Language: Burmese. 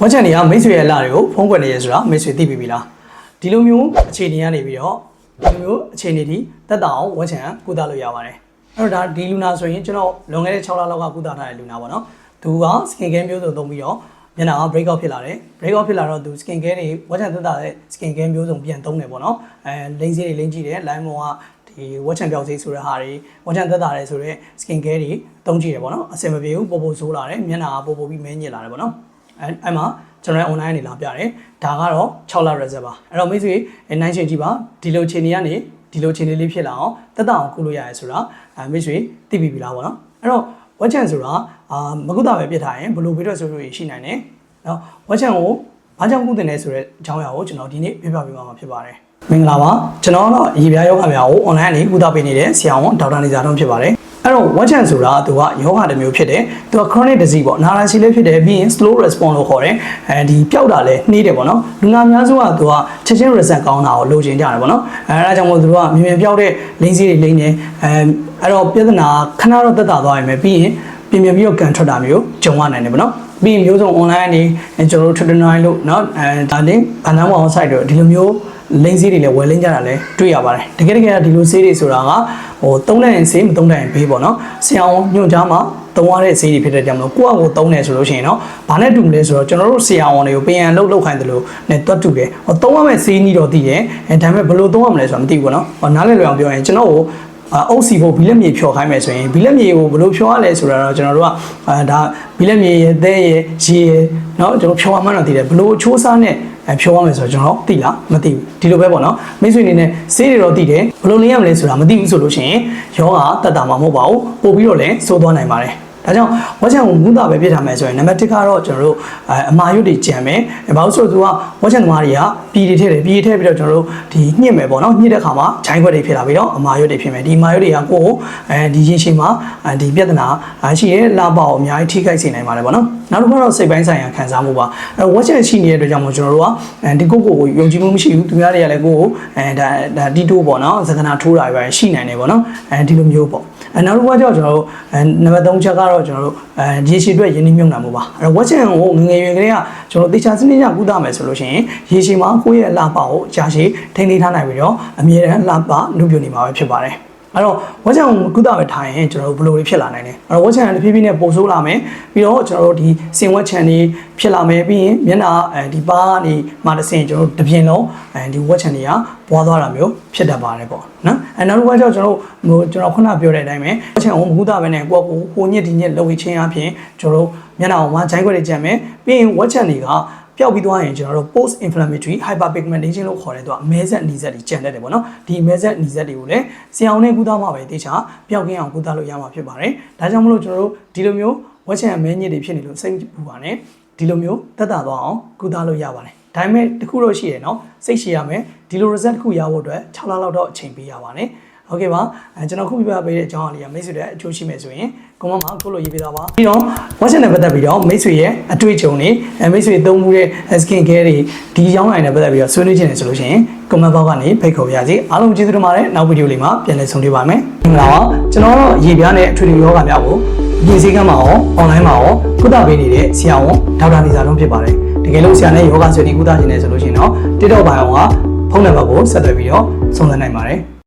ဝက်ချန်တွေကမိတ်ဆွေရဲ့အလားတွေကိုဖုံးကွယ်နေရဆိုတာမိတ်ဆွေသိပြီပြီလားဒီလိုမျိုးအခြေအနေကနေပြီးတော့ဒီလိုမျိုးအခြေအနေဒီတက်တာအောင်ဝက်ချန်ကုသလို့ရပါတယ်အဲ့တော့ဒါဒီလူနာဆိုရင်ကျွန်တော်လွန်ခဲ့တဲ့6လလောက်ကကုသထားတဲ့လူနာပေါ့နော်သူက skin care မျိုးစုံသုံးပြီးတော့မျက်နှာက break out ဖြစ်လာတယ် break out ဖြစ်လာတော့သူ skin care တွေဝက်ချန်တက်တာတဲ့ skin care မျိုးစုံပြန်သုံးတယ်ပေါ့နော်အဲလိမ့်စေးတွေလိမ့်ကြည့်တယ် line ပေါ်ကဒီဝက်ချန်ပြောက်စေးဆိုတဲ့ဟာတွေဝက်ချန်သက်သာတယ်ဆိုတော့ skin care တွေတုံးကြည့်တယ်ပေါ့နော်အဆင်မပြေဘူးပို့ပို့ဆိုးလာတယ်မျက်နှာကပို့ပို့ပြီးမဲညစ်လာတယ်ပေါ့နော် အဲအဲ့မှာကျွန်တော် online နေလာပြတယ်ဒါကတော့6လ reserve ပါအဲ့တော့မိတ်ဆွေနိုင်ရှင်ကြည့်ပါဒီလိုခြေနေကနေဒီလိုခြေနေလေးဖြစ်လာအောင်တက်တာအောင်ကုလို့ရတယ်ဆိုတာအဲမိတ်ဆွေသိပြီပြီလားပေါ့နော်အဲ့တော့ဝက်ချန်ဆိုတာအာမကုသပဲပြစ်ထားရင်ဘယ်လိုပြီးတော့ဆိုလို့ရှိနိုင်တယ်နော်ဝက်ချန်ကိုဘာကြောင့်ကုသနေဆိုတဲ့အကြောင်းအရာကိုကျွန်တော်ဒီနေ့ပြပြပေးမှာဖြစ်ပါတယ်မင်္ဂလာပါကျွန်တော်ကတော့ရေပြားယောဂများကို online ကနေကုသပေးနေတဲ့ဆရာဝန်ဒေါက်တာနေစာတုံးဖြစ်ပါတယ် အဲ့တော့ watch and ဆိုတာသူကယောဂတစ်မျိုးဖြစ်တယ်သူက chronic disease ပေါ့နာလာရှိလေးဖြစ်တယ်ပြီးရင် slow response လို့ခေါ်တယ်အဲဒီပျောက်တာလည်းနှေးတယ်ပေါ့နော်လူနာများစုကသူကချက်ချင်း result ကောင်းတာကိုလိုချင်ကြတယ်ပေါ့နော်အဲအဲဒါကြောင့်မို့သူတို့ကမြင်မြင်ပျောက်တဲ့လိမ့်စီးတွေလိမ့်နေအဲအဲ့တော့ပြဿနာခဏတော့တက်တာသွားရင်ပဲပြီးရင်ပြင်ပြပြီးတော့ကန်ထွက်တာမျိုးဂျုံရနိုင်တယ်ပေါ့နော်ပြီးရင်မျိုးစုံ online နေကျွန်တော်တို့ tutorial လို့เนาะအဲဒါလေးဗန်နမ်ဘောင် site တို့ဒီလိုမျိုး လိမ့်ဆေးတွေလည်းဝယ်လင်းကြတာလည်းတွေ့ရပါတယ်တကယ်တကယ်ဒီလိုဆေးတွေဆိုတာကဟိုသုံးတဲ့ဆေးမသုံးတဲ့ဘေးပေါ့နော်ဆရာဝန်ညွှန်ကြားမှာသုံးရတဲ့ဆေးတွေဖြစ်တဲ့ကြောင့်မလို့ကိုယ့်အကိုသုံးတယ်ဆိုလို့ရှိရင်တော့ဘာနဲ့တူမလဲဆိုတော့ကျွန်တော်တို့ဆရာဝန်တွေကိုပြန်လှုပ်လှုပ်ခိုင်းတယ်လို့နဲ့တွတ်တူတယ်ဟိုသုံးရမယ့်ဆေးနီးတော့သိတယ်အဲဒါပေမဲ့ဘယ်လိုသုံးရမလဲဆိုတာမသိဘူးပေါ့နော်ဟောနားလည်လွယ်အောင်ပြောရင်ကျွန်တော်ကိုအုပ်စီဖို့ဘီလက်မြေဖြော်ခိုင်းမယ်ဆိုရင်ဘီလက်မြေကိုဘယ်လိုဖြော်ရလဲဆိုတာတော့ကျွန်တော်တို့ကအဲဒါဘီလက်မြေရဲ့သဲရဲ့ရေရဲ့เนาะကျွန်တော်ဖြော်ရမှန်းတော့သိတယ်ဘယ်လိုအချိုးစားနဲ့ အဲဖြောရမယ်ဆိုတော့ကျွန်တော်သိလားမသိဘူးဒီလိုပဲပေါ့နော်မိတ်ဆွေအနေနဲ့ဆေးတွေတော့သိတယ်ဘယ်လိုနေရမလဲဆိုတာမသိဘူးဆိုလို့ရှိရင်ယောဂတက်တာမှာမဟုတ်ပါဘူးပို့ပြီးတော့လည်းစိုးသွားနိုင်ပါတယ် ဒါကြောင့်ဝက်ချန်ကိုမူးတာပဲပြစ်ထားမယ်ဆိုရင်နံပါတ်1ကတော့ကျွန်တော်တို့အမာရွတ်တွေကြံမယ်ဘာလို့ဆိုတော့သူကဝက်ချန်သမားတွေကပြည်တွေထည့်တယ်ပြည်ထည့်ပြီးတော့ကျွန်တော်တို့ဒီညှစ်မယ်ပေါ့နော်ညှစ်တဲ့ခါမှာဂျိုင်းခွက်တွေဖြစ်လာပြီးတော့အမာရွတ်တွေဖြစ်မယ်ဒီအမာရွတ်တွေကကိုယ်အဲဒီရင်ရှိမှာဒီပြဿနာရှိရဲလာပေါအများကြီးထိခိုက်စေနိုင်ပါတယ်ပေါ့နော်နောက်တစ်ခုကတော့စိတ်ပိုင်းဆိုင်ရာခံစားမှုပါအဲဝက်ချန်ရှိနေတဲ့အတွက်ကြောင့်မို့ကျွန်တော်တို့ကဒီကိုကိုကိုယုံကြည်မှုမရှိဘူးသူများတွေကလည်းကိုကိုအဲဒါဒါတီတိုးပေါ့နော်သက္ကနာထိုးတာပဲရှိနိုင်တယ်ပေါ့နော်အဲဒီလိုမျိုးပေါ့အဲနောက်တစ်ခုကကြောင့်ကျွန်တော်တို့အဲနံပါတ်3ချက်ကတော့ကျွန်တော်တို့အဲရေရှည်အတွက်ယင်းနှမြုံနာမှုပါအဲဝက်ချန်ကိုငငယ်ရွယ်ကလေးကကျွန်တော်တေချာစနစ်ရကုသမယ်ဆိုလို့ရှိရင်ရေရှည်မှာကိုယ့်ရဲ့အလားပါကိုကြာရှည်ထိန်းသိမ်းထားနိုင်ပြီးတော့အမြဲတမ်းလှပနှုတ်ပြနေမှာပဲဖြစ်ပါတယ် အဲ့တော့ဝက်ချန်ကိုကုသပဲထားရင်ကျွန်တော်တို့ဘယ်လိုတွေဖြစ်လာနိုင်လဲအဲ့တော့ဝက်ချန်ကတဖြည်းဖြည်းနဲ့ပိုဆိုးလာမယ်ပြီးတော့ကျွန်တော်တို့ဒီစင်ဝက်ချန်တွေဖြစ်လာမယ်ပြီးရင်မျက်နှာအဲဒီပါးကနေမှတစ်ဆင့်ကျွန်တော်တို့တစ်ပြင်းလုံးအဲဒီဝက်ချန်တွေကပွားသွားတာမျိုးဖြစ်တတ်ပါတယ်ပေါ့နော်အဲနောက်တစ်ခါကျတော့ကျွန်တော်ဟိုကျွန်တော်ခုနပြောတဲ့အတိုင်းပဲဝက်ချန်ကိုမကုသပဲနဲ့ကိုယ့်ကိုဟိုညစ်ဒီညစ်လှုပ်ဝေးခြင်းအပြင်ကျွန်တော်တို့မျက်နှာကိုမှဂျိုင်းခွက်တွေကြံမယ်ပြီးရင်ဝက်ချန်တွေက ပျောက်ပြီးသွားရင်ကျွန်တော်တို့ post inflammatory hyperpigmentation လို့ခေါ်တဲ့သူကမဲဆက်နီဆက်တွေကျန်တတ်တယ်ပေါ့နော်ဒီမဲဆက်နီဆက်တွေကိုလည်းဆရာအောင်နဲ့ကုသမှာပဲတေချာပျောက်ကင်းအောင်ကုသလို့ရမှာဖြစ်ပါတယ်ဒါကြောင့်မလို့ကျွန်တော်တို့ဒီလိုမျိုးဝက်ချန်မဲညစ်တွေဖြစ်နေလို့စိတ်ပူပါနဲ့ဒီလိုမျိုးတက်တာသွားအောင်ကုသလို့ရပါတယ်ဒါပေမဲ့တခုတော့ရှိရယ်နော်စိတ်ရှိရမယ်ဒီလို result တစ်ခုရဖို့အတွက်6လလောက်တော့အချိန်ပေးရပါတယ် ဟုတ်ကဲ့ပါအဲကျွန်တော်ခုပြပြပေးတဲ့အကြောင်းအရာလေးကမိတ်ဆွေတွေအကျိုးရှိမယ်ဆိုရင်ကွန်မန့်မှာကိုလိုရေးပေးတော့ပါပြီးတော့ watch နဲ့ပတ်သက်ပြီးတော့မိတ်ဆွေရဲ့အတွေ့အကြုံတွေအဲမိတ်ဆွေသုံးမှုတဲ့ skin care တွေဒီရောင်းလိုက်နဲ့ပတ်သက်ပြီးတော့ဆွေးနွေးခြင်းနေဆိုလို့ရှိရင်ကွန်မန့်ဘောက်ကနေဖိတ်ခေါ်ပါရစေအားလုံးကျေးဇူးတင်ပါတယ်နောက်ဗီဒီယိုလေးမှာပြန်လည်ဆုံတွေ့ပါမယ်မင်္ဂလာပါကျွန်တော်တို့ရေပြားနဲ့အထွေထွေယောဂများကိုရေစည်းကမ်းမှာရော online မှာရောကုသပေးနေတဲ့ဆရာဝန်ဒေါက်တာနေစာလုံးဖြစ်ပါတယ်တကယ်လို့ဆရာနဲ့ယောဂဆွေးနွေးကုသခြင်းနေဆိုလို့ရှိရင်တော့ TikTok ဘိုင်အောင်ကဖုန်းနံပါတ်ကိုဆက်သွယ်ပြီးတော့စုံစမ်းနိုင်ပါတယ်